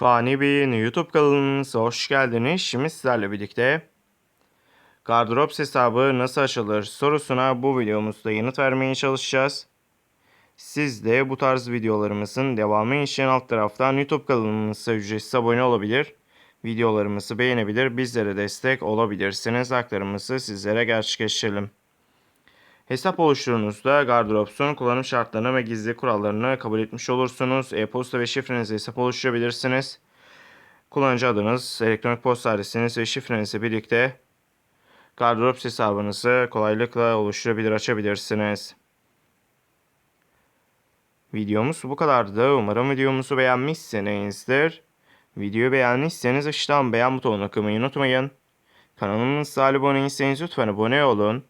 Fani Bey'in YouTube kanalınıza hoş geldiniz. Şimdi sizlerle birlikte Gardırop hesabı nasıl açılır sorusuna bu videomuzda yanıt vermeye çalışacağız. Siz de bu tarz videolarımızın devamı için alt taraftan YouTube kanalımıza ücretsiz abone olabilir. Videolarımızı beğenebilir, bizlere destek olabilirsiniz. Haklarımızı sizlere gerçekleştirelim. Hesap oluşturduğunuzda Gardırops'un kullanım şartlarını ve gizli kurallarını kabul etmiş olursunuz. E-posta ve şifrenizi hesap oluşturabilirsiniz. Kullanıcı adınız, elektronik posta adresiniz ve şifrenizle birlikte Gardırops hesabınızı kolaylıkla oluşturabilir, açabilirsiniz. Videomuz bu kadardı. Umarım videomuzu beğenmişsinizdir. Videoyu beğendiyseniz aşağıdan beğen butonuna kılmayı unutmayın. Kanalımıza abone değilseniz lütfen abone olun.